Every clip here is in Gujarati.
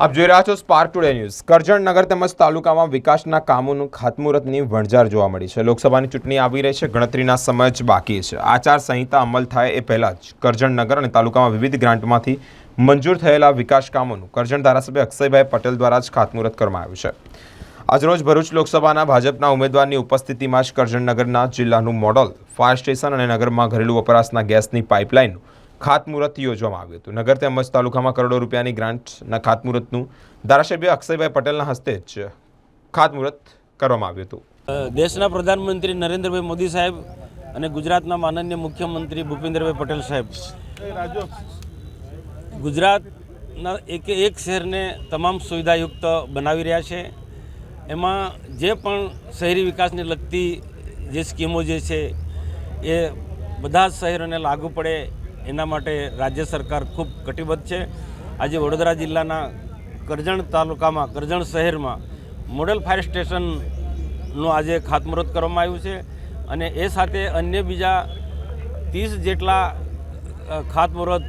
આપ જોઈ રહ્યા છો સ્પાર્ક ટુડે ન્યૂઝ કરજણ નગર તેમજ તાલુકામાં વિકાસના કામોનું ખાતમુહૂર્તની વણઝાર જોવા મળી છે. લોકસભાની ચૂંટણી આવી રહી છે. ગણતરીના સમય જ બાકી છે. આચાર સંહિતા અમલ થાય એ પહેલાં જ કરજણ નગર અને તાલુકામાં વિવિધ ગ્રાન્ટમાંથી મંજૂર થયેલા વિકાસ કામોનું કરજણ ધારાસભ્ય અક્ષયભાઈ પટેલ દ્વારા જ ખાતમુહૂર્ત કરવામાં આવ્યું છે. આજરોજ ભરૂચ લોકસભાના ભાજપના ઉમેદવારની ઉપસ્થિતિમાં જ કરજણ નગરના જિલ્લાનું મોડલ, ફાયર સ્ટેશન અને નગરમાં ઘરેલું વપરાશના ગેસની પાઇપલાઇનનું ખાતમુહૂર્ત યોજવામાં આવ્યું હતું. નગર તેમજ તાલુકામાં કરોડો રૂપિયાની ગ્રાન્ટના ખાતમુહૂર્તનું ધારાસભ્ય અક્ષયભાઈ પટેલના હસ્તે જ ખાતમુહૂર્ત કરવામાં આવ્યું હતું. દેશના પ્રધાનમંત્રી નરેન્દ્રભાઈ મોદી સાહેબ અને ગુજરાતના માનનીય મુખ્યમંત્રી ભૂપેન્દ્રભાઈ પટેલ સાહેબ. ગુજરાતના એકે એક શહેરને તમામ સુવિધાયુક્ત બનાવી રહ્યા છે. એમાં જે પણ શહેરી વિકાસને લગતી જે સ્કીમો જે છે, એ બધા શહેરોને લાગુ પડે એના માટે રાજ્ય સરકાર ખૂબ કટિબદ્ધ છે. આજે વડોદરા જિલ્લાના કરજણ તાલુકામાં, કરજણ શહેરમાં મોડેલ ફાયર સ્ટેશનનું આજે ખાતમુહૂર્ત કરવામાં આવ્યું છે અને એ સાથે અન્ય બીજા ત્રીસ જેટલા ખાતમુહૂર્ત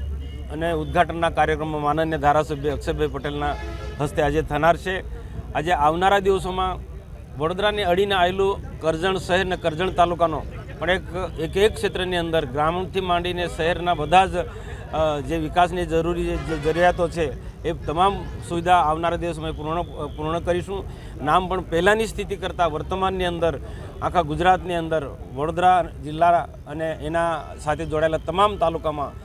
અને ઉદ્ઘાટનના કાર્યક્રમો માનન્ય ધારાસભ્ય અક્ષયભાઈ પટેલના હસ્તે આજે થનાર છે. આજે આવનારા દિવસોમાં વડોદરાની અડીને આવેલું કરજણ શહેર અને કરજણ તાલુકાનો પણ એક એક એક ક્ષેત્રની અંદર ગ્રામથી માંડીને શહેરના બધા જ જે વિકાસની જરૂરી જે જરૂરિયાતો છે, એ તમામ સુવિધા આવનારા દિવસમાં પૂર્ણ પૂર્ણ કરીશું. નામ પણ પહેલાંની સ્થિતિ કરતાં વર્તમાનની અંદર, આખા ગુજરાતની અંદર, વડોદરા જિલ્લા અને એના સાથે જોડાયેલા તમામ તાલુકામાં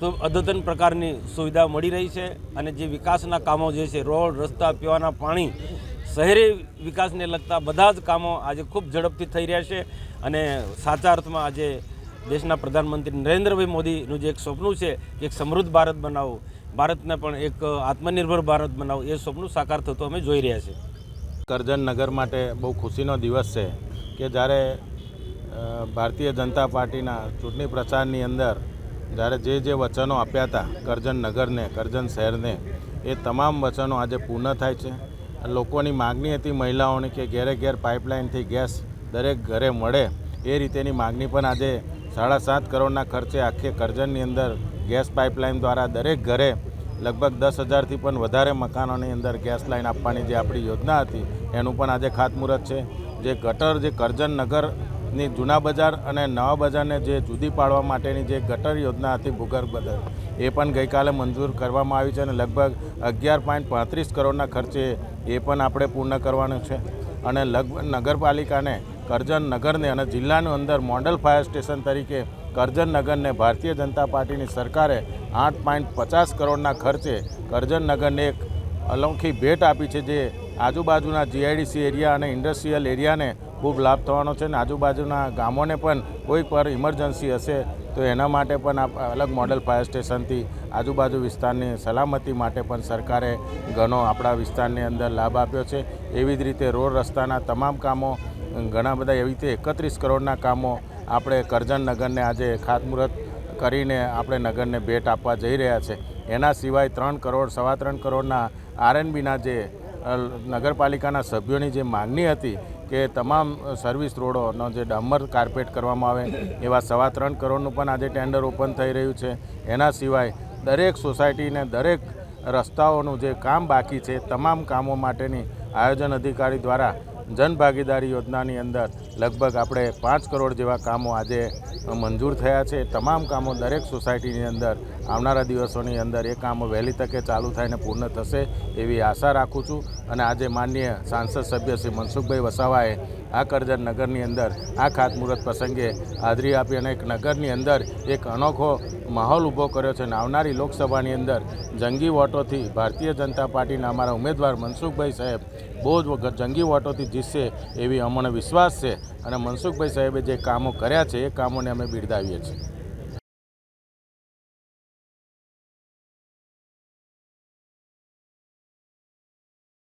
તો અદ્યતન પ્રકારની સુવિધા મળી રહી છે અને જે વિકાસના કામો જે છે, રોડ, રસ્તા, પીવાના પાણી શહેરી વિકાસને લગતા બધા જ કામો આજે ખૂબ ઝડપથી થઈ રહ્યા છે અને સાચા અર્થમાં આજે દેશના પ્રધાનમંત્રી નરેન્દ્રભાઈ મોદીનું જે એક સપનું છે કે એક સમૃદ્ધ ભારત બનાવવું, ભારતને પણ એક આત્મનિર્ભર ભારત બનાવવું, એ સપનું સાકાર થતું અમે જોઈ રહ્યા છીએ. કરજણ નગર માટે બહુ ખુશીનો દિવસ છે કે જ્યારે ભારતીય જનતા પાર્ટીના ચૂંટણી પ્રચારની અંદર જ્યારે જે જે વચનો આપ્યા હતા કરજણ નગરને, કરજણ શહેરને, એ તમામ વચનો આજે પૂર્ણ થાય છે. લોકોની માગણી હતી મહિલાઓની કે ઘેરે ઘેર પાઇપલાઇનથી ગેસ દરેક ઘરે મળે. એ રીતેની માગણી પણ આજે સાડા સાત કરોડના ખર્ચે આખે કરજણની અંદર ગેસ પાઇપલાઇન દ્વારા દરેક ઘરે લગભગ દસ હજારથી પણ વધારે મકાનોની અંદર ગેસ લાઇન આપવાની જે આપણી યોજના હતી, એનું પણ આજે ખાતમુહૂર્ત છે. જે ગટર, જે કરજણ નગરની જૂના બજાર અને નવા બજારને જે જુદી પાડવા માટેની જે ગટર યોજના હતી ભૂગર્ભ ગટર એ પણ ગઈકાલે મંજૂર કરવામાં આવી છે અને લગભગ અગિયાર પોઈન્ટ પાંત્રીસ કરોડના ખર્ચે એ પણ આપણે પૂર્ણ કરવાનું છે. અને લગભગ નગરપાલિકાને કરજણ નગરને અને જિલ્લાનું અંદર મોડલ ફાયર સ્ટેશન તરીકે કરજણ નગરને ભારતીય જનતા પાર્ટીની સરકારે આઠ પોઈન્ટ પચાસ કરોડના ખર્ચે કરજણ નગરને એક અનોખી ભેટ આપી છે જે આજુબાજુના જીઆઈડીસી એરિયા અને ઇન્ડસ્ટ્રીયલ એરિયાને ખૂબ લાભ થવાનો છે અને આજુબાજુના ગામોને પણ કોઈ પર ઇમરજન્સી હશે તો એના માટે પણ અલગ મોડલ ફાયર સ્ટેશનથી આજુબાજુ વિસ્તારની સલામતી માટે પણ સરકારે ઘણો આપણા વિસ્તારની અંદર લાભ આપ્યો છે. એવી જ રીતે રોડ રસ્તાના તમામ કામો, ઘણા બધા એવી રીતે એકત્રીસ કરોડના કામો આપણે કરજણ નગરને આજે ખાતમુહૂર્ત કરીને આપણે નગરને ભેટ આપવા જઈ રહ્યા છે. એના સિવાય ત્રણ કરોડ, સવા ત્રણ કરોડના આરએનબીના જે નગરપાલિકાના સભ્યોની જે માગણી હતી કે તમામ સર્વિસ રોડોનો જે ડામર કાર્પેટ કરવામાં આવે, એવા સવા ત્રણ કરોડનું પણ આજે ટેન્ડર ઓપન થઈ રહ્યું છે. એના સિવાય દરેક સોસાયટીને દરેક રસ્તાઓનું જે કામ બાકી છે, તમામ કામો માટેની આયોજન અધિકારી દ્વારા જનભાગીદારી યોજનાની અંદર લગભગ આપણે પાંચ કરોડ જેવા કામો આજે મંજૂર થયા છે. તમામ કામો દરેક સોસાયટીની અંદર આવનારા દિવસોની અંદર એ કામો વહેલી તકે ચાલુ થઈને પૂર્ણ થશે એવી આશા રાખું છું. અને આજે માનનીય સાંસદ સભ્ય શ્રી મનસુખભાઈ વસાવાએ આ કરજણ નગરની અંદર આ ખાતમુહૂર્ત પ્રસંગે હાજરી આપી અને એક નગરની અંદર એક અનોખો માહોલ ઊભો કર્યો છે અને આવનારી લોકસભાની અંદર જંગી વોટોથી ભારતીય જનતા પાર્ટીના અમારા ઉમેદવાર મનસુખભાઈ સાહેબ બહુ જ જંગી વોટોથી જીતશે એવી અમને વિશ્વાસ છે. અને મનસુખભાઈ સાહેબે જે કામો કર્યા છે, એ કામોને અમે બિરદાવીએ છીએ.